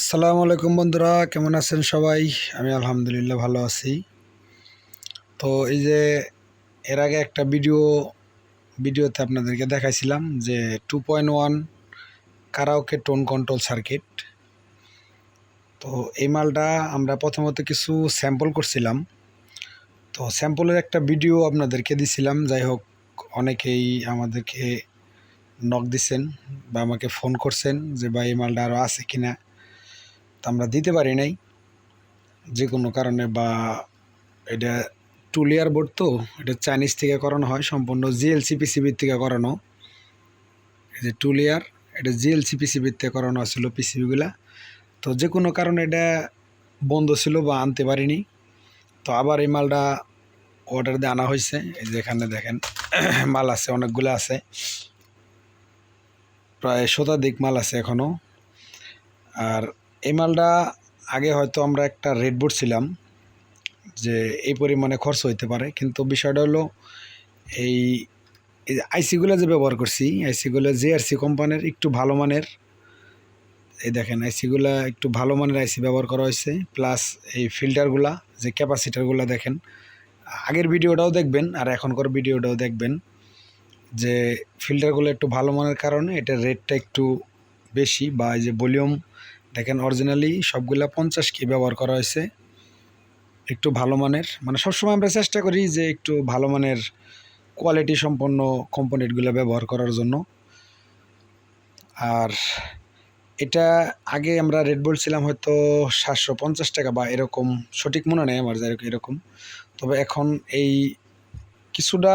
আসসালামু আলাইকুম বন্ধুরা, কেমন আছেন সবাই? আমি আলহামদুলিল্লাহ ভালো আছি। তো এই যে এর আগে একটা ভিডিও, ভিডিওতে আপনাদেরকে দেখাইছিলাম যে two point one karaoke tone control circuit তো এই মালটা আমরা প্রথমত কিছু স্যাম্পল করছিলাম। তো স্যাম্পলের একটা ভিডিও আপনাদেরকে দিছিলাম, যাই হোক, অনেকেই আমাদেরকে নক দিছেন বা আমাকে ফোন করছেন যে ভাই, এই মালটা আরও আছে কিনা। আমরা দিতে পারি নাই যে কোনো কারণে বা এটা টু লেয়ার বোর্ড তো, এটা চাইনিজ থেকে করানো হয়, সম্পূর্ণ জিএলসি পিসিবির থেকে করানো। এই যে টু লেয়ার এটা জিএলসি পিসিবির থেকে করানো ছিল পিসিবিগুলা তো যে কোনো কারণে এটা বন্ধ ছিল বা আনতে পারিনি। তো আবার এই মালটা অর্ডার দিয়ে আনা হয়েছে এই যে এখানে দেখেন, মাল আছে, অনেকগুলো আছে। প্রায় শতাধিক মাল আছে এখনও আর এই মালটা আগে হয়তো আমরা একটা রেড বোর্ড ছিলাম যে এই পরিমাণে খরচ হইতে পারে, কিন্তু বিষয়টা হলো এই আইসিগুলো যে ব্যবহার করছি, আইসিগুলো জেআরসি কোম্পানির একটু ভালো মানের, এই দেখেন আইসিগুলা একটু ভালো মানের আইসি ব্যবহার করা হয়েছে, প্লাস এই ফিল্টারগুলা, যে ক্যাপাসিটারগুলো দেখেন, আগের ভিডিওটাও দেখবেন আর এখনকার ভিডিওটাও দেখবেন যে ফিল্টারগুলো একটু ভালো মানের কারণে এটার রেটটা একটু বেশি বা এই যে ভলিউম দেখেন অরিজিনালি সবগুলা পঞ্চাশ কি ব্যবহার করা হয়েছে। একটু ভালো মানের মানে সবসময় আমরা চেষ্টা করি যে একটু ভালো মানের কোয়ালিটি সম্পন্ন কম্পোনেন্টগুলো ব্যবহার করার জন্য। আর এটা আগে আমরা রেড বলছিলাম হয়তো সাতশো পঞ্চাশ টাকা বা এরকম, সঠিক মনে নেই আমার যাই এরকম। তবে এখন এই কিছুটা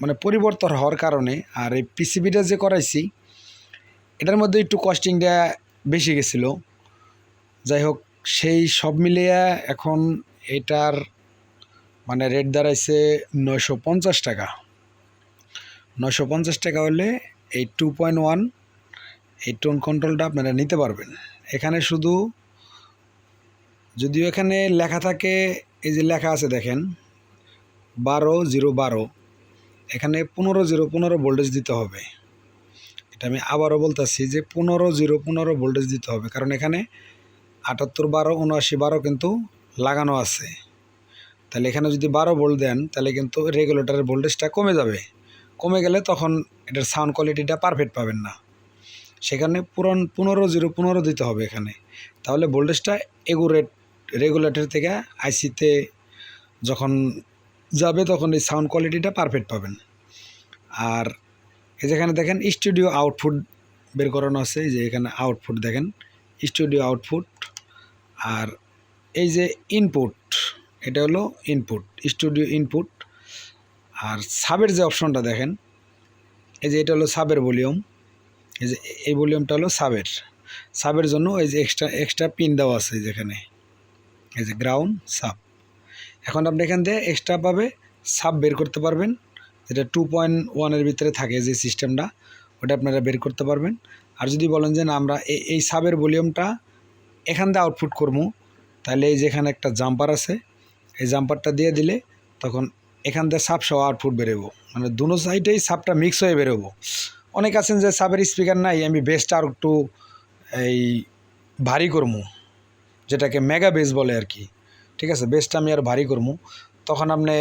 মানে পরিবর্তন হওয়ার কারণে আর এই পিসিবিটা যে করাইছি, এটার মধ্যে একটু কস্টিংটা বেশি গেছিল। যাই হোক সেই সব মিলিয়ে এখন এটার মানে রেট দাঁড়াইছে নয়শো পঞ্চাশ টাকা। নয়শো পঞ্চাশ টাকা হলে এই টু পয়েন্ট ওয়ান এই টোন কন্ট্রোলটা আপনারা নিতে পারবেন। এখানে শুধু যদিও এখানে লেখা থাকে, এই যে লেখা আছে দেখেন, বারো জিরো বারো। এখানে পনেরো জিরো পনেরো ভোল্টেজ দিতে হবে। এটা আমি আবারও বলতেছি যে পনেরো জিরো পনেরো ভোল্টেজ দিতে হবে, কারণ এখানে আটাত্তর বারো, উনআশি বারো কিন্তু লাগানো আছে। তাহলে এখানে যদি বারো ভোল্ট দেন, তাহলে কিন্তু রেগুলেটরের ভোল্টেজটা কমে যাবে। কমে গেলে তখন এটার সাউন্ড কোয়ালিটিটা পারফেক্ট পাবেন না। সেখানে পুরন পনেরো জিরো পনেরো দিতে হবে এখানে। তাহলে ভোল্টেজটা এগুরেট রেগুলেটর থেকে আইসিতে যখন যাবে, তখন এই সাউন্ড কোয়ালিটিটা পারফেক্ট পাবেন। আর এই যেখানে দেখেন স্টুডিও আউটপুট বের করানো আছে। যে এখানে আউটপুট দেখেন স্টুডিও আউটপুট আর এই যে ইনপুট এটা হলো ইনপুট স্টুডিও ইনপুট আর সাবের যে অপশনটা দেখেন, এই যে এটা হলো সাবের ভলিউম এই যে এই ভলিউমটা হলো সাবের সাবের জন্য এই যে এক্সট্রা এক্সট্রা পিন দেওয়া আছে যেখানে, এই যে গ্রাউন্ড সাব এখন আপনি এখান থেকে এক্সট্রাভাবে সাব বের করতে পারবেন, যেটা টু পয়েন্ট ওয়ানের ভিতরে থাকে যে সিস্টেমটা ওটা আপনারা বের করতে পারবেন। আর যদি বলেন যে না, আমরা এই সাবের ভলিউমটা এখান দিয়ে আউটপুট করব। তাহলে এই যেখানে একটা জাম্পার আছে, এই জাম্পারটা দিয়ে দিলে তখন এখান থেকে সাপ সহ আউটপুট বেরোবো। মানে দুনো সাইডেই সাপটা মিক্স হয়ে বেরোবো। অনেক আছেন যে সাপের স্পিকার নাই, আমি বেসটা আর একটু এই ভারী করব। যেটাকে মেগা বেস বলে আর কি। ঠিক আছে? বেসটা আমি আর ভারী করব। তখন আপনি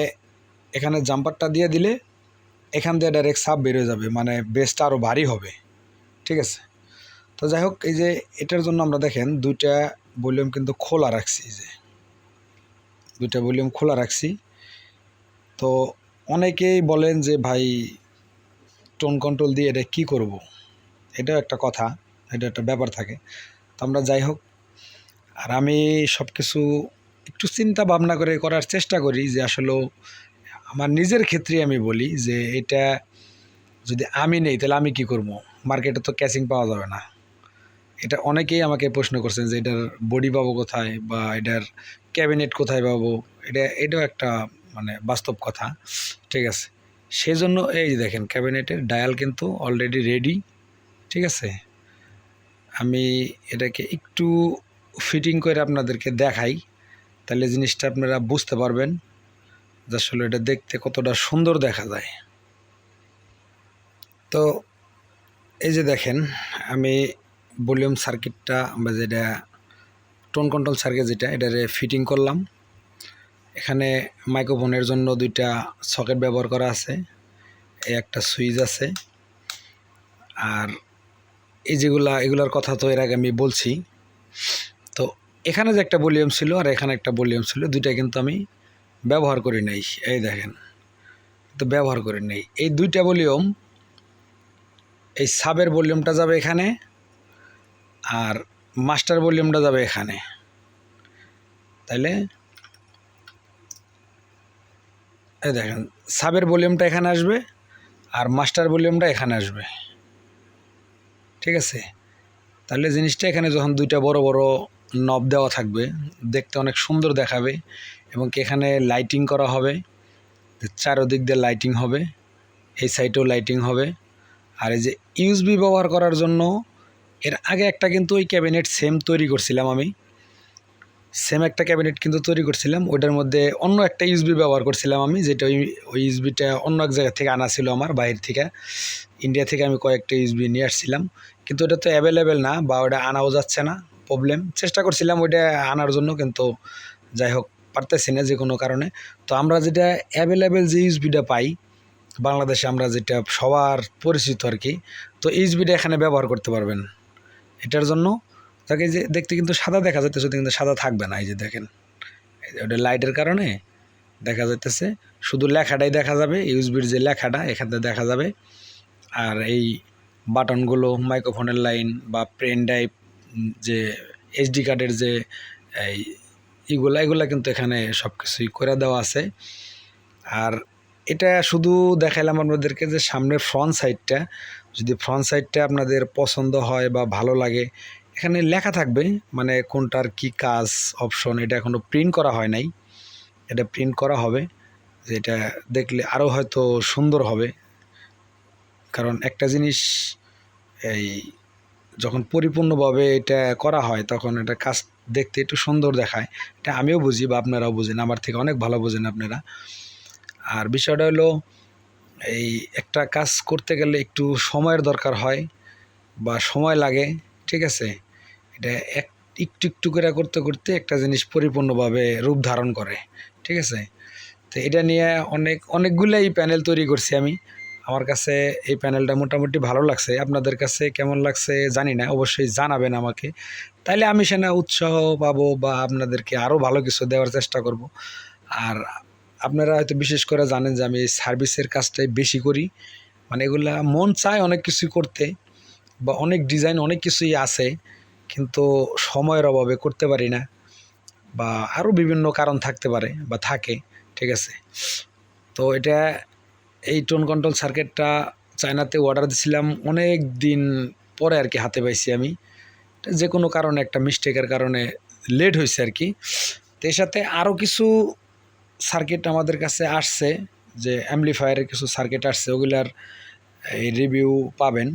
এখানে জাম্পারটা দিয়ে দিলে এখান দিয়ে ডাইরেক্ট সাপ বেরোয় যাবে। মানে বেসটা আরও ভারী হবে। ঠিক আছে? তো যাই হোক, এই যে এটার জন্য আমরা দেখেন দুইটা ভলিউম কিন্তু খোলা রাখছি যে। দুইটা ভলিউম খোলা রাখছি। তো অনেকেই বলেন যে, ভাই টোন কন্ট্রোল দিয়ে এটা কী করব। এটাও একটা কথা, এটা একটা ব্যাপার থাকে। তো আমরা যাই হোক, আর আমি সব কিছু একটু চিন্তা ভাবনা করে করার চেষ্টা করি যে, আসলে আমার নিজের ক্ষেত্রে আমি বলি যে, এটা যদি আমি নেই, তাহলে আমি কি করব? মার্কেটে তো ক্যাচিং পাওয়া যাবে না। এটা অনেকেই আমাকে প্রশ্ন করছেন যে এটার বডি পাবো কোথায় বা এটার ক্যাবিনেট কোথায় পাবো? এটা, এটাও একটা মানে বাস্তব কথা। ঠিক আছে? সেই জন্য এই যে দেখেন ক্যাবিনেটের ডায়াল কিন্তু অলরেডি রেডি ঠিক আছে? আমি এটাকে একটু ফিটিং করে আপনাদেরকে দেখাই। তাহলে জিনিসটা আপনারা বুঝতে পারবেন যে আসলে এটা দেখতে কতটা সুন্দর দেখা যায়। তো এই যে দেখেন, আমি ভলিউম সার্কিটটা আমরা যেটা টোন কন্ট্রোল সার্কিট যেটা, এটারে ফিটিং করলাম। এখানে মাইক্রোফোনের জন্য দুইটা সকেট ব্যবহার করা আছে, এই একটা সুইচ আছে। আর এই যেগুলা, এগুলার কথা তো এর আগে আমি বলছি। তো এখানে যে একটা ভলিউম ছিল আর এখানে একটা ভলিউম ছিল, দুইটা কিন্তু আমি ব্যবহার করি নাই, এই দেখেন। তো ব্যবহার করি নাই। এই দুইটা ভলিউম, এই সাবের ভলিউমটা যাবে এখানে আর মাস্টার ভলিউমটা যাবে এখানে। তাইলে এই দেখেন, সাবের ভলিউমটা এখানে আসবে আর মাস্টার ভলিউমটা এখানে আসবে। ঠিক আছে? তাহলে জিনিসটা এখানে যখন দুইটা বড় বড় নব দেওয়া থাকবে, দেখতে অনেক সুন্দর দেখাবে এবং এখানে লাইটিং করা হবে চারোদিক দিয়ে লাইটিং হবে, এই সাইডেও লাইটিং হবে। আর এই যে ইউএসবি ব্যবহার করার জন্য এর আগে একটা কিন্তু ওই ক্যাবিনেট সেম তৈরি করছিলাম আমি। সেম একটা ক্যাবিনেট কিন্তু তৈরি করছিলাম। ওইটার মধ্যে অন্য একটা ইউএসবি ব্যবহার করছিলাম আমি, যেটা ওই ওই ইউএসবিটা অন্য এক জায়গা থেকে আনা ছিল আমার, বাইরে থেকে। ইন্ডিয়া থেকে আমি কয়েকটা ইউএসবি নিয়ে আসছিলাম। কিন্তু ওটা তো অ্যাভেলেবেল না বা ওটা আনাও যাচ্ছে না প্রবলেম চেষ্টা করছিলাম ওইটা আনার জন্য, কিন্তু যাই হোক, পারতেছি না যে কোনো কারণে। তো আমরা যেটা অ্যাভেলেবেল যে ইউএসবিটা পাই, বাংলাদেশে আমরা যেটা সবার পরিচিত আর কি, তো ইউএসবিটা এখানে ব্যবহার করতে পারবেন। এটার জন্য তাকে যে দেখতে কিন্তু সাদা দেখা যাইতেছে কিন্তু সাদা থাকবে না, এই যে দেখেন। ওটা লাইটের কারণে দেখা যাইতেছে, শুধু লেখাটাই দেখা যাবে, ইউএসবির যে লেখাটা, এখানে দেখা যাবে। আর এই বাটনগুলো, মাইক্রোফোনের লাইন বা পেন ড্রাইভ যে এইচডি কার্ডের যে, এই এগুলা এগুলা কিন্তু এখানে সব কিছুই করে দেওয়া আছে। আর এটা শুধু দেখাইলাম আপনাদেরকে যে সামনের ফ্রন্ট সাইডটা যদি ফ্রন্ট সাইডটা আপনাদের পছন্দ হয় বা ভালো লাগে, এখানে লেখা থাকবে মানে কোনটার কি কাজ অপশন এটা এখনও প্রিন্ট করা হয় নাই। এটা প্রিন্ট করা হবে, যেটা দেখলে আরও হয়তো সুন্দর হবে। কারণ একটা জিনিস, এই যখন পরিপূর্ণভাবে এটা করা হয়, তখন এটা কাজ দেখতে একটু সুন্দর দেখায়। এটা আমিও বুঝি বা আপনারাও বুঝেন, আমার থেকে অনেক ভালো বোঝেন আপনারা। আর বিষয়টা হলো এই একটা কাজ করতে গেলে একটু সময়ের দরকার হয় বা সময় লাগে, ঠিক আছে? এটা এক, একটু একটু করে করতে করতে একটা জিনিস পরিপূর্ণভাবে রূপ ধারণ করে, ঠিক আছে? তো এটা নিয়ে অনেক, অনেকগুলাই প্যানেল তৈরি করছি আমি। আমার কাছে এই প্যানেলটা মোটামুটি ভালো লাগছে। আপনাদের কাছে কেমন লাগছে জানি না, অবশ্যই জানাবেন আমাকে। তাইলে আমি সেনা উৎসাহ পাবো বা আপনাদেরকে আরও ভালো কিছু দেওয়ার চেষ্টা করব। আর আপনারা হয়তো বিশেষ করে জানেন যে আমি সার্ভিসের কাজটাই বেশি করি। মানে এগুলা মন চায় অনেক কিছুই করতে বা অনেক ডিজাইন অনেক কিছুই আছে, কিন্তু সময়ের অভাবে করতে পারি না বা আরও বিভিন্ন কারণ থাকতে পারে বা থাকে, ঠিক আছে? তো এটা এই টোন কন্ট্রোল সার্কিটটা চায়নাতে অর্ডার দিছিলাম অনেক দিন পরে আর কি হাতে পাইছি আমি। যে কোনো কারণে, একটা মিস্টেকের কারণে লেট হয়েছে আর কি তো এর সাথে আরও কিছু সার্কিট আমাদের কাছে আসছে, যে অ্যাম্পলিফায়ারের কিছু সার্কিট আসছে, ওগুলার এই রিভিউ পাবেন।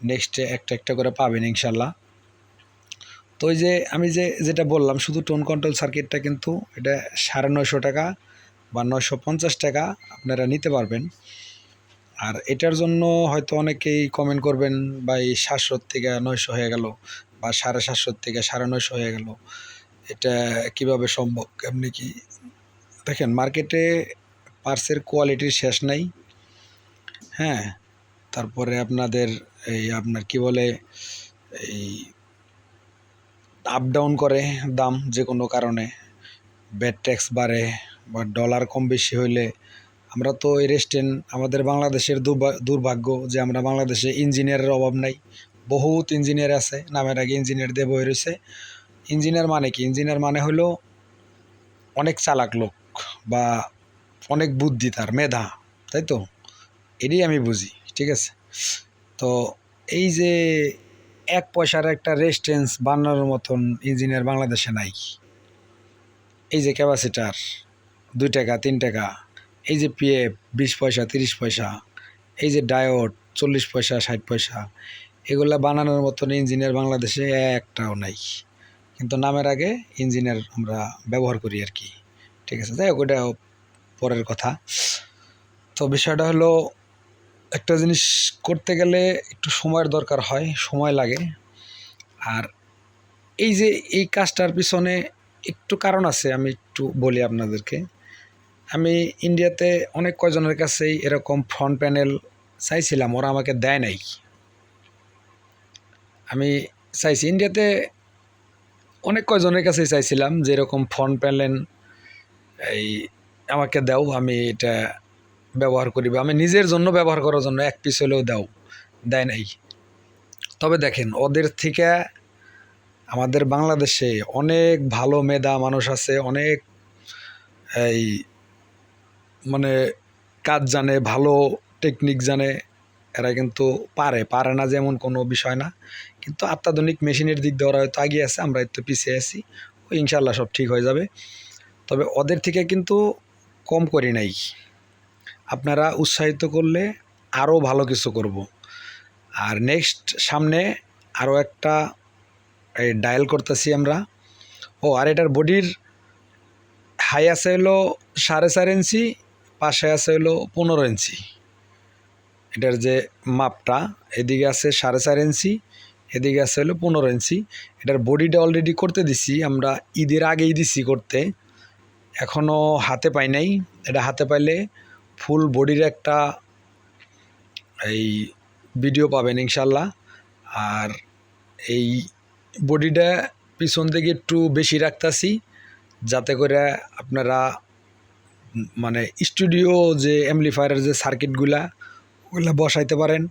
নেক্সটে একটা একটা করে পাবেন ইনশাল্লাহ। তো ওই যে আমি যে, যেটা বললাম, শুধু টোন কন্ট্রোল সার্কিটটা কিন্তু এটা সাড়ে নয়শো টাকা বা নয়শো পঞ্চাশ টাকা আপনারা নিতে পারবেন। আর এটার জন্য হয়তো অনেকেই কমেন্ট করবেন বা এই সাতশো থেকে নয়শো হয়ে গেল বা সাড়ে সাতশোর থেকে সাড়ে নয়শো হয়ে গেল। এটা কীভাবে সম্ভব? এমনি কি দেখেন মার্কেটে পার্সের কোয়ালিটির শেষ নাই। হ্যাঁ তারপরে আপনাদের এই আপনার কি বলে, এই আপ ডাউন করে দাম যে কোনো কারণে। ব্যাড ট্যাক্স বাড়ে বা ডলার কম বেশি হইলে আমরা তো এই রেস্টুরেন্ট আমাদের বাংলাদেশের দুর্ভাগ্য যে আমরা বাংলাদেশে ইঞ্জিনিয়ারের অভাব নাই। বহুত ইঞ্জিনিয়ার আছে, নামের আগে ইঞ্জিনিয়ার দিয়ে বই রয়েছে। ইঞ্জিনিয়ার মানে কি? ইঞ্জিনিয়ার মানে হলো অনেক চালাক লোক। বা অনেক বুদ্ধি তার, মেধা, তাই তো? এটাই আমি বুঝি, ঠিক আছে? তো এই যে এক পয়সার একটা রেস্টেন্স বানানোর মতন ইঞ্জিনিয়ার বাংলাদেশে নাই। এই যে ক্যাপাসিটার দুই টাকা, তিন টাকা, এই যে পিএফ বিশ পয়সা, তিরিশ পয়সা, এই যে ডায়োড চল্লিশ পয়সা, ষাট পয়সা, এগুলা বানানোর মতন ইঞ্জিনিয়ার বাংলাদেশে একটাও নাই। কিন্তু নামের আগে ইঞ্জিনিয়ার আমরা ব্যবহার করি আর কি। ঠিক আছে, যাই হোক, ওটা পরের কথা। তো বিষয়টা হলো, একটা জিনিস করতে গেলে একটু সময়ের দরকার হয়, সময় লাগে। আর এই যে এই কাজটার পিছনে একটু কারণ আছে, আমি একটু বলি আপনাদেরকে। আমি ইন্ডিয়াতে অনেক কয়জনের কাছেই এরকম ফ্রন্ট প্যানেল চাইছিলাম, ওরা আমাকে দেয় নাই। আমি চাইছি, ইন্ডিয়াতে অনেক কয়জনের কাছেই চাইছিলাম যে এরকম ফ্রন্ট প্যানেল এই আমাকে দাও, আমি এটা ব্যবহার করি বা আমি নিজের জন্য ব্যবহার করার জন্য এক পিস হলেও দাও, দেয় নাই। তবে দেখেন, ওদের থেকে আমাদের বাংলাদেশে অনেক ভালো মেধা মানুষ আছে, অনেক এই মানে কাজ জানে, ভালো টেকনিক জানে, এরা কিন্তু পারে পারে না যেমন কোনো বিষয় না। কিন্তু অত্যাধুনিক মেশিনের দিক দিয়ে ওরা হয়তো এগিয়ে আছে আমরা একটু পিছিয়ে আছি ইনশাল্লাহ সব ঠিক হয়ে যাবে। তবে ওদের থেকে কিন্তু কম করি নাই। আপনারা উৎসাহিত করলে আরও ভালো কিছু করব। আর নেক্সট সামনে আরও একটা ডায়াল করতেছি আমরা। ও, আর এটার বডির হাই আছে হলো সাড়ে চার ইঞ্চি পাশে আছে হলো পনেরো ইঞ্চি এটার যে মাপটা, এদিকে আছে সাড়ে চার ইঞ্চি এদিকে আছে হলো পনেরো ইঞ্চি এটার বডিটা অলরেডি করতে দিছি, আমরা ঈদের আগেই দিছি করতে। এখনও হাতে পাই নাই। এটা হাতে পাইলে ফুল বডির একটা এই ভিডিও পাবেন ইনশাল্লাহ। আর এই বডিটা পিছন থেকে একটু বেশি রাখতাছি, যাতে করে আপনারা মানে স্টুডিও যে অ্যাম্পলিফায়ারের যে সার্কিটগুলা ওগুলা বসাইতে পারেন।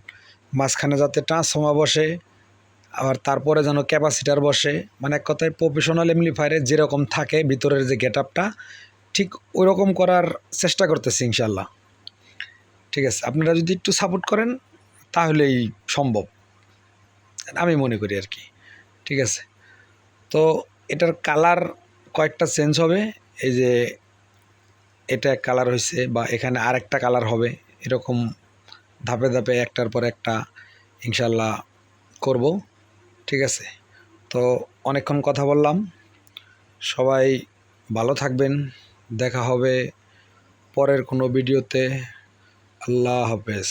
মাঝখানে যাতে ট্রান্সফর্মার বসে। আবার তারপরে যেন ক্যাপাসিটার বসে মানে এক কথায় প্রফেশনাল অ্যাম্পলিফায়ারে যেরকম থাকে ভিতরের যে গেট আপটা ঠিক ওই রকম করার চেষ্টা করতেছি ইনশাল্লাহ ঠিক আছে, আপনারা যদি একটু সাপোর্ট করেন, তাহলেই সম্ভব। আমি মনে করি আর কি। ঠিক আছে, তো এটার কালার কয়েকটা চেঞ্জ হবে। এই যে এটা এক কালার হয়েছে বা এখানে আরেকটা কালার হবে, এরকম ধাপে ধাপে একটার পর একটা ইনশাল্লাহ করব। ঠিক আছে। তো অনেকক্ষণ কথা বললাম। সবাই ভালো থাকবেন। দেখা হবে পরের কোনো ভিডিওতে। আল্লাহ হাফেজ।